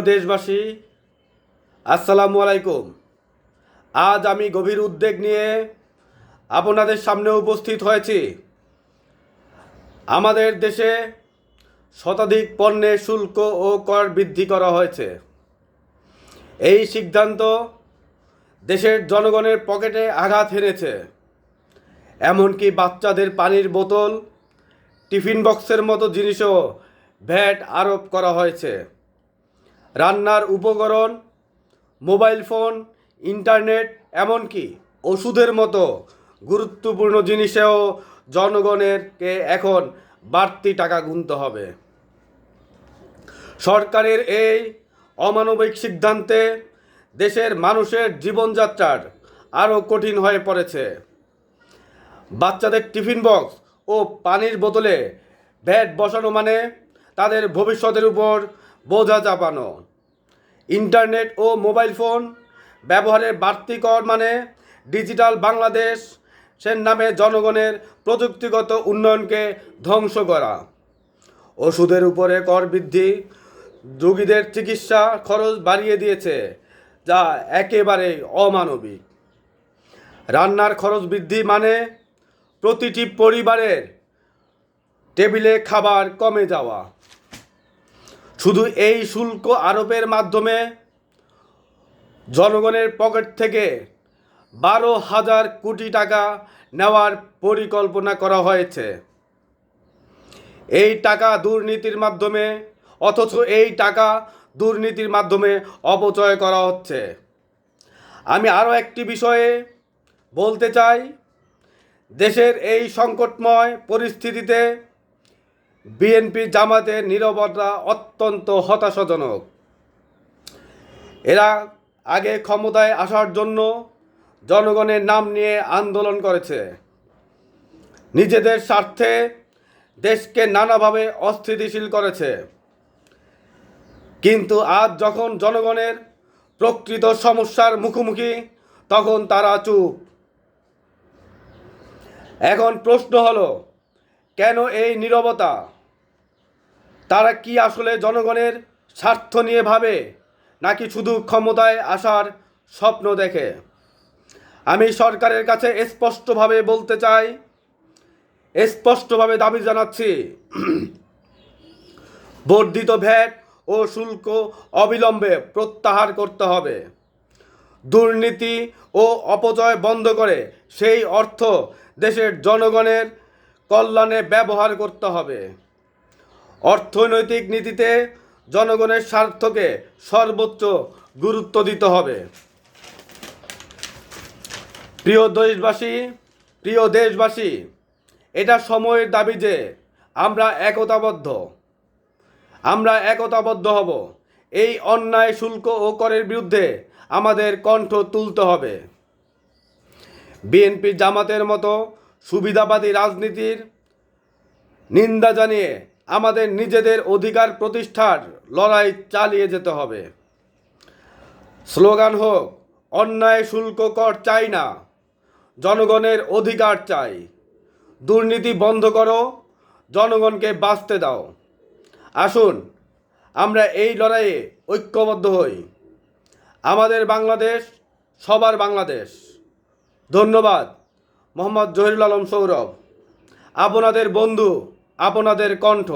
দেশবাসী আসসালামু আলাইকুম। আজ আমি গভীর উদ্বেগ নিয়ে আপনাদের সামনে উপস্থিত হয়েছি। আমাদের দেশে শতাধিক পণ্যের শুল্ক ও কর বৃদ্ধি করা হয়েছে। এই সিদ্ধান্ত দেশের জনগণের পকেটে আঘাত হেনেছে। এমনকি বাচ্চাদের পানির বোতল, টিফিন বক্সের মতো জিনিসও ভ্যাট আরোপ করা হয়েছে। রান্নার উপকরণ, মোবাইল ফোন, ইন্টারনেট, এমনকি ওষুধের মতো গুরুত্বপূর্ণ জিনিসেও জনগণেরকে এখন বাড়তি টাকা গুনতে হবে। সরকারের এই অমানবিক সিদ্ধান্তে দেশের মানুষের জীবনযাত্রার আরও কঠিন হয়ে পড়েছে। বাচ্চাদের টিফিন বক্স ও পানির বোতলে ভ্যাট বসানো মানে তাদের ভবিষ্যতের উপর বোঝা চাপানো ইন্টারনেট ও মোবাইল ফোন ব্যবহারের বাড়তি কর মানে ডিজিটাল বাংলাদেশ সের নামে জনগণের প্রযুক্তিগত উন্নয়নকে ধ্বংস করা। ওষুধের উপরে কর বৃদ্ধি, রোগীদের চিকিৎসা খরচ বাড়িয়ে দিয়েছে, যা একেবারেই অমানবিক। রান্নার খরচ বৃদ্ধি মানে প্রতিটি পরিবারের টেবিলে খাবার কমে যাওয়া। শুধু এই শুল্ক আরোপের মাধ্যমে জনগণের পকেট থেকে বারো হাজার কোটি টাকা নেওয়ার পরিকল্পনা করা হয়েছে। এই টাকা দুর্নীতির মাধ্যমে, অথচ এই টাকা দুর্নীতির মাধ্যমে অপচয় করা হচ্ছে। আমি আরও একটি বিষয়ে বলতে চাই, দেশের এই সংকটময় পরিস্থিতিতে বিএনপি জামাতের নীরবতা অত্যন্ত হতাশাজনক। এরা আগে ক্ষমতায় আসার জন্য জনগণের নাম নিয়ে আন্দোলন করেছে। নিজেদের স্বার্থে দেশকে নানাভাবে অস্থিতিশীল করেছে। কিন্তু আজ যখন জনগণের প্রকৃত সমস্যার মুখোমুখি, তখন তারা চুপ। এখন প্রশ্ন হলো কেন এই নীরবতা? তারা কি আসলে জনগণের স্বার্থ নিয়ে ভাবে, নাকি শুধু ক্ষমতায় আসার স্বপ্ন দেখে? আমি সরকারের কাছে স্পষ্টভাবে বলতে চাই, স্পষ্টভাবে দাবি জানাচ্ছি, বর্ধিত ভ্যাট ও শুল্ক অবিলম্বে প্রত্যাহার করতে হবে। দুর্নীতি ও অপচয় বন্ধ করে সেই অর্থ দেশের জনগণের কল্যাণে ব্যবহার করতে হবে। অর্থনৈতিক নীতিতে জনগণের স্বার্থকে সর্বোচ্চ গুরুত্ব দিতে হবে। প্রিয় দেশবাসী প্রিয় দেশবাসী, এটা সময়ের দাবি যে আমরা একতাবদ্ধ। আমরা একতাবদ্ধ হব। এই অন্যায় শুল্ক ও করের বিরুদ্ধে আমাদের কণ্ঠ তুলতে হবে। বিএনপি জামাতের মতো সুবিধাবাদী রাজনীতির নিন্দা জানিয়ে আমাদের নিজেদের অধিকার প্রতিষ্ঠার লড়াই চালিয়ে যেতে হবে। স্লোগান হোক, অন্যায় শুল্ক কর চাই না, জনগণের অধিকার চাই। দুর্নীতি বন্ধ করো, জনগণকে বাঁচতে দাও। আসুন, আমরা এই লড়াইয়ে ঐক্যবদ্ধ হই। আমাদের বাংলাদেশ সবার বাংলাদেশ। ধন্যবাদ। মোহাম্মদ জহিরুল আলম সৌরভ। আপনাদের বন্ধু আপনাদের কণ্ঠ।